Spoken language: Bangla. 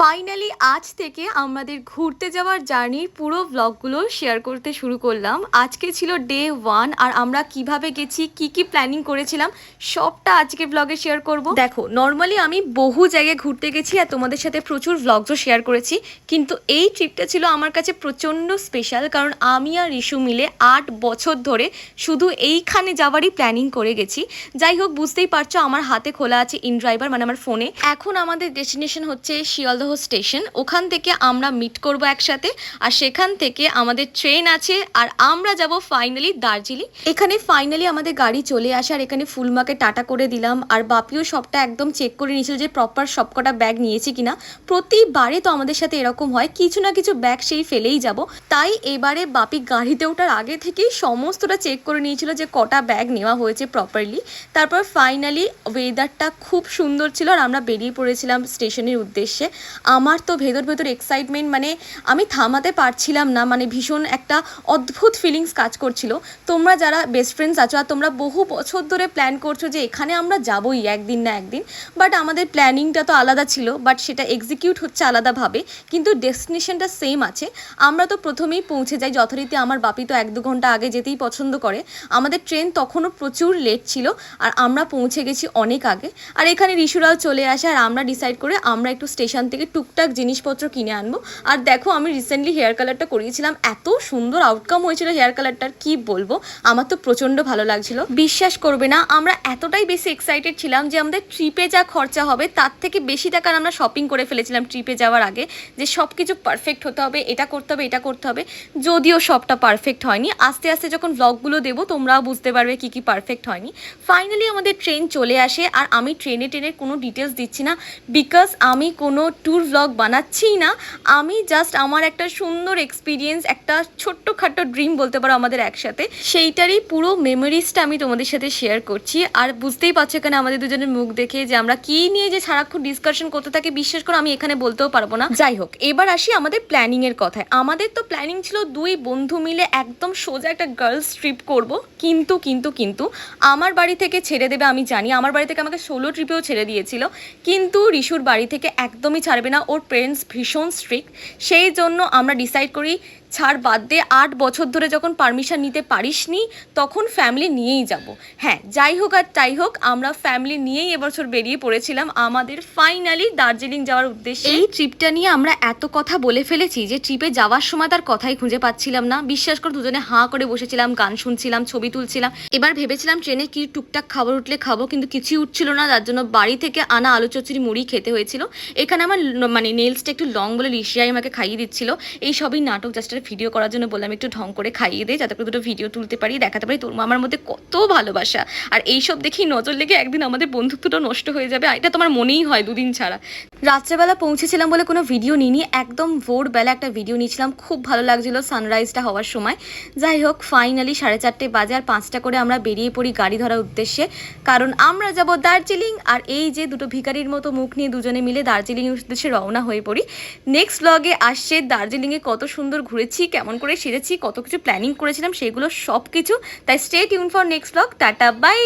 ফাইনালি আজ থেকে আমাদের ঘুরতে যাওয়ার জার্নির পুরো ব্লগগুলো শেয়ার করতে শুরু করলাম। আজকে ছিল ডে ওয়ান আর আমরা কীভাবে গেছি, কি কি প্ল্যানিং করেছিলাম, সবটা আজকে ব্লগে শেয়ার করব। দেখো নর্মালি আমি বহু জায়গায় ঘুরতে গেছি আর তোমাদের সাথে প্রচুর ব্লগসও শেয়ার করেছি, কিন্তু এই ট্রিপটা ছিল আমার কাছে প্রচণ্ড স্পেশাল কারণ আমি আর রিশু মিলে আট বছর ধরে শুধু এইখানে যাওয়ারই প্ল্যানিং করে গেছি। যাই হোক, বুঝতেই পারছ, আমার হাতে খোলা আছে ইন ড্রাইভার মানে আমার ফোনে এখন আমাদের ডেস্টিনেশন হচ্ছে শিয়ালদহ স্টেশন ওখান থেকে আমরা মিট করব একসাথে, আর সেখান থেকে আমাদের ট্রেন আছে, আর আমরা যাব ফাইনালি দার্জিলিং। এখানে ফাইনালি আমাদের গাড়ি চলে আসে, আর এখানে ফুলমাকে টাটা করে দিলাম, আর বাপিও সবটা একদম চেক করে নিয়েছিল যে প্রপার সবকটা ব্যাগ নিয়েছি কিনা। প্রতিবারে তো আমাদের সাথে এরকম হয়, কিছু না কিছু ব্যাগ সেই ফেলেই যাব। তাই এবারে বাপি গাড়িতে ওঠার আগে থেকেই সমস্তটা চেক করে নিয়েছিল যে কটা ব্যাগ নেওয়া হয়েছে প্রপারলি তারপর ফাইনালি ওয়েদারটা খুব সুন্দর ছিল, আর আমরা বেরিয়ে পড়েছিলাম স্টেশনের উদ্দেশ্যে। আমার তো ভেতর ভেতর এক্সাইটমেন্ট মানে আমি থামাতে পারছিলাম না মানে ভীষণ একটা অদ্ভুত ফিলিংস কাজ করছিল। তোমরা যারা বেস্ট ফ্রেন্ডস আছো, আর তোমরা বহু বছর ধরে প্ল্যান করছ যে এখানে আমরা যাবোই একদিন না একদিন বাট আমাদের প্ল্যানিংটা তো আলাদা ছিল বাট সেটা এক্সিকিউট হচ্ছে আলাদাভাবে, কিন্তু ডেস্টিনেশনটা সেম আছে। আমরা তো প্রথমেই পৌঁছে যাই, যথারীতি আমার বাপি তো এক দু ঘণ্টা আগে যেতেই পছন্দ করে। আমাদের ট্রেন তখনও প্রচুর লেট ছিল, আর আমরা পৌঁছে গেছি অনেক আগে। আর এখানে ঋষুরাও চলে আসে, আর আমরা ডিসাইড করে আমরা একটু স্টেশন থেকে টুকটাক জিনিসপত্র কিনে আনব। আর দেখো, আমি রিসেন্টলি হেয়ার কালারটা করিয়েছিলাম। এত সুন্দর আউটকাম হয়েছিল হেয়ার কালারটার কি বলব? আমার তো প্রচণ্ড ভালো লাগছিল। বিশ্বাস করবে না, আমরা এতটাই বেশি এক্সাইটেড ছিলাম যে আমাদের ট্রিপে যা খরচা হবে, তার থেকে বেশি টাকার আমরা শপিং করে ফেলেছিলাম ট্রিপে যাওয়ার আগে। যে সব কিছু পারফেক্ট হতে হবে, এটা করতে হবে, এটা করতে হবে। যদিও সবটা পারফেক্ট হয়নি। আস্তে আস্তে যখন ব্লগগুলো দেবো, তোমরাও বুঝতে পারবে কি কি পারফেক্ট হয়নি। ফাইনালি আমাদের ট্রেন চলে আসে। আর আমি ট্রেনে ট্রেনের কোনো ডিটেলস দিচ্ছি না। বিকজ আমি কোনো ট্যুর ব্লগ বানাচ্ছিই না। আমি জাস্ট আমার একটা সুন্দর এক্সপিরিয়েন্স একটা ছোট্ট ছোট্টখাটো ড্রিম বলতে পারো আমাদের একসাথে। সেইটারই পুরো মেমোরিজটা আমি তোমাদের সাথে শেয়ার করছি। আর বুঝতেই পারছ এখানে আমাদের দুজনের মুখ দেখে যে আমরা কি নিয়ে যে সারাক্ষণ ডিসকাশন করতে থাকি, বিশ্বাস করো আমি এখানে বলতেও পারব না। যাই হোক, এবার আসি আমাদের প্ল্যানিং এর কথায়। আমাদের তো প্ল্যানিং ছিল দুই বন্ধু মিলে একদম সোজা একটা গার্লস ট্রিপ করব। কিন্তু কিন্তু কিন্তু আমার বাড়ি থেকে ছেড়ে দেবে আমি জানি। আমার বাড়ি থেকে আমাকে সোলো ট্রিপেও ছেড়ে দিয়েছিল। কিন্তু রিশুর বাড়ি থেকে একদমই ছাড়বে না ওর পেরেন্টস ভীষণ স্ট্রিক্ট সেই জন্য আমরা ডিসাইড করি ছাড় বাদ দিয়ে আট বছর ধরে যখন পারমিশন নিতে পারিসনি, তখন ফ্যামিলি নিয়েই যাব। হ্যাঁ যাই হোক আর তাই হোক, আমরা ফ্যামিলি নিয়েই এবছর বেরিয়ে পড়েছিলাম আমাদের ফাইনালি দার্জিলিং যাওয়ার উদ্দেশ্যে। এই ট্রিপটা নিয়ে আমরা এত কথা বলে ফেলেছি যে ট্রিপে যাওয়ার সময় তার কথাই খুঁজে পাচ্ছিলাম না। বিশ্বাস করে, দুজনে হাঁ করে বসেছিলাম, গান শুনছিলাম, ছবি তুলছিলাম। এবার ভেবেছিলাম ট্রেনে কি টুকটাক খাবার উঠলে খাব, কিন্তু কিছুই উঠছিল না। যার জন্য বাড়ি থেকে আনা আলু চচ্চড়ি মুড়ি খেতে হয়েছিল। এখানে আমার মানে নেলসটা একটু লং বলে ঋষিয়াই আমাকে খাইয়ে দিচ্ছিল। এই সবই নাটক জাস্ট ভিডিও করার জন্য বললাম, একটু ঢং করে খাইয়ে দে যাতে করে দুটো ভিডিও তুলতে পারি, দেখাতে পারি। তোর মামার মধ্যে কত ভালোবাসা। আর এইসব দেখেই নজর লেগে একদিন আমাদের বন্ধুত্বটা নষ্ট হয়ে যাবে। এটা তোমার মনেই হয় দুদিন ছাড়া। রাত্রেবেলা পৌঁছেছিলাম বলে কোনো ভিডিও নিইনি। একদম ভোরবেলা একটা ভিডিও নিয়েছিলাম। খুব ভালো লাগছিল সানরাইজটা হওয়ার সময়। যাই হোক ফাইনালি সাড়ে চারটে বাজে আর পাঁচটা করে আমরা বেরিয়ে পড়ি গাড়ি ধরার উদ্দেশ্যে। কারণ আমরা যাব দার্জিলিং আর এই যে দুটো ভিখারির মতো মুখ নিয়ে দুজনে মিলে দার্জিলিংয়ের উদ্দেশ্যে রওনা হয়ে পড়ি। নেক্সট ব্লগে আসছে দার্জিলিংয়ে কত সুন্দর ঘুরেছি, কেমন করে সেরেছি কত কিছু প্ল্যানিং করেছিলাম, সেগুলো সব কিছু তাই stay tune for next blog tata bye